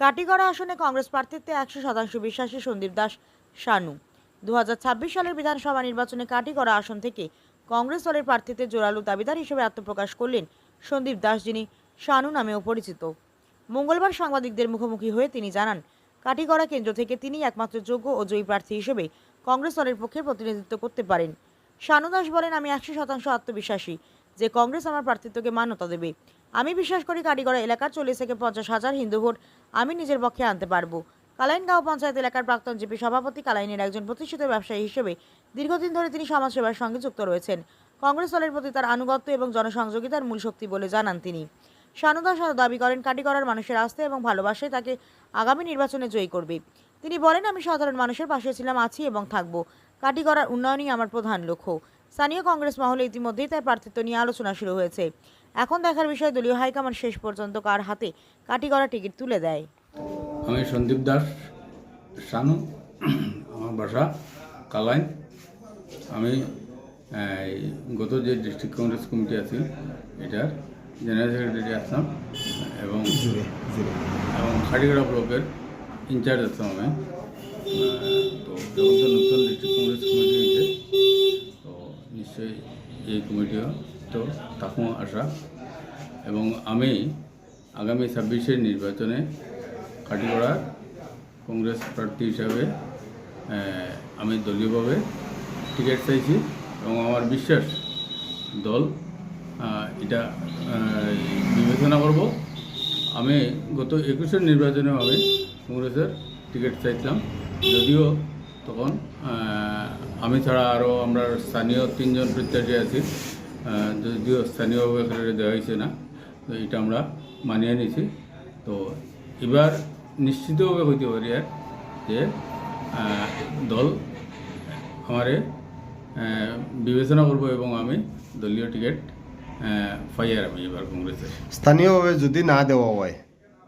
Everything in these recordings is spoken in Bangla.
কাটিগড়া আসনে কংগ্রেস প্রার্থীত্বে একশো শতাংশ বিশ্বাসী সন্দীপ দাস শানু। দু হাজার ছাব্বিশ সালের বিধানসভা নির্বাচনে কাটিগড়া আসন থেকে কংগ্রেস দলের প্রার্থীতে জোরালো দাবিদার হিসেবে আত্মপ্রকাশ করলেন সন্দীপ দাস, যিনি শানু নামেও পরিচিত। মঙ্গলবার সাংবাদিকদের মুখোমুখি হয়ে তিনি জানান, কাটিগড়া কেন্দ্র থেকে তিনি একমাত্র যোগ্য ও জয়ী প্রার্থী হিসেবে কংগ্রেস দলের পক্ষে প্রতিনিধিত্ব করতে পারেন। শানু দাস বলেন, আমি একশো শতাংশ আত্মবিশ্বাসী। যে কংগ্রেস আমার প্রার্থিত্বকে মান্যতা দেবে। আমি বিশ্বাস করি কাটিগড়া এলাকার চল্লিশ থেকে পঞ্চাশ হাজার হিন্দু ভোট আমি নিজের পক্ষে আনতে পারব। কালাইনগাঁও পঞ্চায়েত এলাকার প্রাক্তন জিপি সভাপতি কালাইনের একজন প্রতিষ্ঠিত ব্যবসায়ী হিসেবে দীর্ঘদিন ধরে তিনি সমাজসেবার সঙ্গে যুক্ত রয়েছেন। কংগ্রেস দলের প্রতি তার আনুগত্য এবং জনসংযোগিতার মূল শক্তি বলে জানান তিনি। আরও দাবি করেন কাটিগড়ার মানুষের আস্থা এবং ভালোবাসায় তাকে আগামী নির্বাচনে জয়ী করবে। তিনি বলেন, আমি সাধারণ মানুষের পাশে ছিলাম, আছি এবং থাকব। কাটিগড়ার উন্নয়নই আমার প্রধান লক্ষ্য। স্থানীয় কংগ্রেস মহলে ইতিমধ্যেই তার প্রার্থিত্ব নিয়ে আলোচনা শুরু হয়েছে। এখন দেখার বিষয় দলীয় হাইকমান্ড শেষ পর্যন্ত কার হাতে কাটিগড়া টিকিট তুলে দেয়? আমি সন্দীপ দাস শানু আমার বাসা কালাইন আমি গত যে ডিস্ট্রিক্ট কংগ্রেস কমিটি আছে এটার জেনারেল সেক্রেটারি আসলাম এবং এবং খাড়িগড়া ব্লকের ইনচার্জ আসলাম আমি। তো যখন নতুন ডিস্ট্রিক্ট কংগ্রেস কমিটি নিশ্চয়ই এই কমিটিও, তো তাকেও আসা এবং আমি আগামী ছাব্বিশের নির্বাচনে কাটিগড়ার কংগ্রেস প্রার্থী হিসাবে আমি দলীয়ভাবে টিকিট চাইছি এবং আমার বিশ্বাস দল এটা বিবেচনা করব। আমি গত একুশের নির্বাচনেও আমি কংগ্রেসের টিকিট চাইছিলাম, যদিও তখন আমি ছাড়া আরও আমরা স্থানীয় তিনজন প্রত্যাশী আছি। যদিও স্থানীয়ভাবে এখানে দেওয়া হয়েছে না, তো এটা আমরা মানিয়ে নিয়েছি। তো এবার নিশ্চিতভাবে হইতে পারি আর যে দল আমারে বিবেচনা করব এবং আমি দলীয় টিকিট পাই আর আমি এবার কংগ্রেসের। স্থানীয়ভাবে যদি না দেওয়া হয়,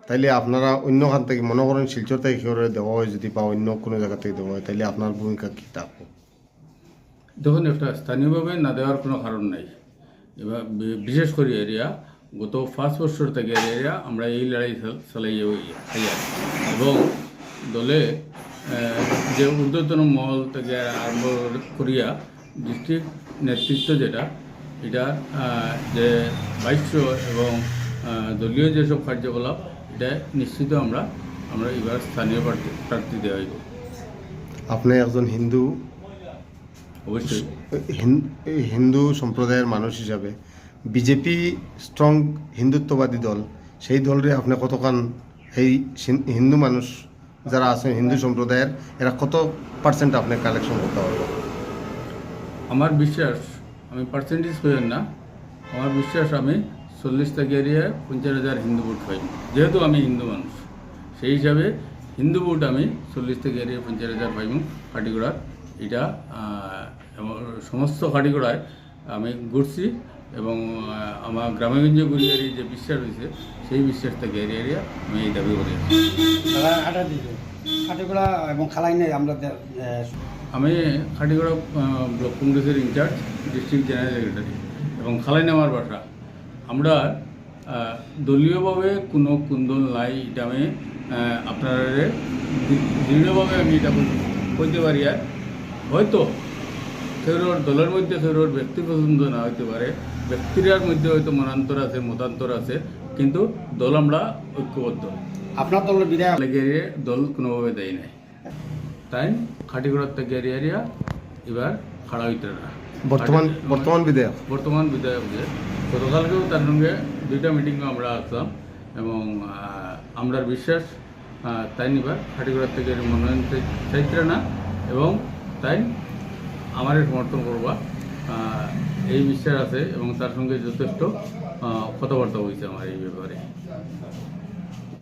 তাইলে আপনারা অন্য খান থেকে মনে করেন শিলচর থেকে দেওয়া হয়, যদি বা অন্য কোনো জায়গা থেকে দেওয়া হয়, তাইলে আপনার ভূমিকা কী থাকবে দেখুন একটা স্থানীয়ভাবে না দেওয়ার কোনো কারণ নাই। এবার বিশেষ করে এরিয়া গত পাঁচ বছর থেকে এরিয়া আমরা এই লড়াই চাল- চালাই এবং দলে যে ঊর্ধ্বতন মহল থেকে আরম্ভ করিয়া ডিস্ট্রিক্ট নেতৃত্ব যেটা আহ, যে বাইশ্য এবং দলীয় যেসব কার্যকলাপ এটা নিশ্চিত আমরা আমরা এবার স্থানীয় প্রার্থী প্রার্থী দেওয়া আপনি একজন হিন্দু অবশ্যই। হিন্দু সম্প্রদায়ের মানুষ হিসাবে বিজেপি স্ট্রং হিন্দুত্ববাদী দল সেই দলরে আপনি কতখান এই হিন্দু মানুষ যারা আছেন হিন্দু সম্প্রদায়ের এরা কত পার্সেন্ট আপনি কালেকশন করতে পারবেন? আমার বিশ্বাস আমি পার্সেন্টেজ করেন না আমার বিশ্বাস আমি চল্লিশ থেকে এরিয়ায় পঞ্চাশ হাজার হিন্দু ভোট পাই যেহেতু আমি হিন্দু মানুষ সেই হিসাবে হিন্দু ভোট আমি চল্লিশ থেকে এরিয়া পঞ্চাশ হাজার পাইব কাটিগড়ার এটা এবং সমস্ত কাটিগড়ায় আমি ঘুরছি এবং আমার গ্রামেগঞ্জে ঘুরিয়ারি যে বিশ্বাস রয়েছে সেই বিশ্বাস থেকে এরিয়া এরিয়া আমি এই দাবি করি খাটিগুলা এবং খালাইনে আমরা আমি খাটিগড়া ব্লক কংগ্রেসের ইনচার্জ ডিস্ট্রিক্ট জেনারেল সেক্রেটারি এবং খালাই নামার বাসা। আমরা দলীয়ভাবে কোনো কুন্দন লাই এটা আমি আপনারা দৃঢ়ভাবে আমি এটা বল- বলতে পারি আর হয়তো সেগুলোর দলের মধ্যে সেগুলোর ব্যক্তি পছন্দ না হইতে পারে ব্যক্তিরার মধ্যে হয়তো মনান্তর আছে মতান্তর আছে কিন্তু দল আমরা ঐক্যবদ্ধ। আপনার দলের বিধায়ক? লেগে দল কোনোভাবে দেয় নাই। তাই খাটিগড়ার থেকে এরিয়া এবার খাড়া হইতে না। বর্তমান বর্তমান বিধায়ক? বর্তমান বিধায়ক যে গতকালকেও তার সঙ্গে দুইটা মিটিংয়ে আমরা আসলাম এবং আমরার বিশ্বাস তাই নিবার খাটিগড়ার থেকে মনোনয়ন চাই- চাইতে না এবং তাই আমারে সমর্থন করবা। এই বিশ্বাস আছে এবং তার সঙ্গে যথেষ্ট কথাবার্তা হয়েছে আমার এই ব্যাপারে।